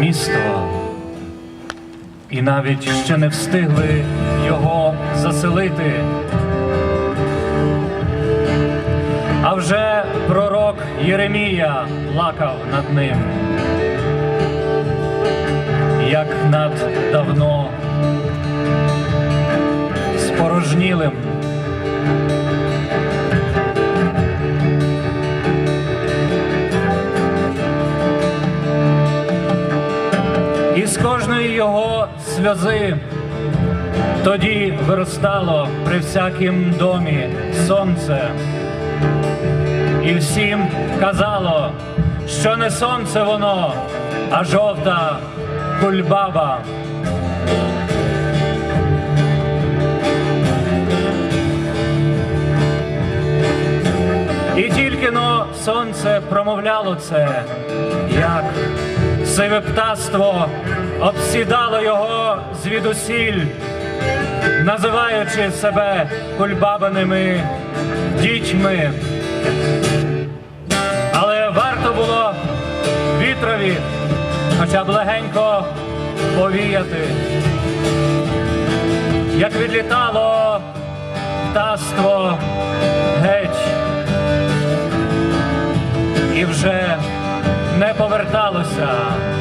місто, і навіть ще не встигли його заселити. А вже пророк Єремія плакав над ним, як над давно спорожнілим. І з кожної його сльози тоді виростало при всякім домі сонце. І всім казало, що не сонце воно, а жовта кульбаба. І тільки но сонце промовляло це, як сиве птаство обсідало його звідусіль, називаючи себе кульбабаними дітьми. Але варто було вітрові хоча б легенько повіяти, як відлітало птаство uh,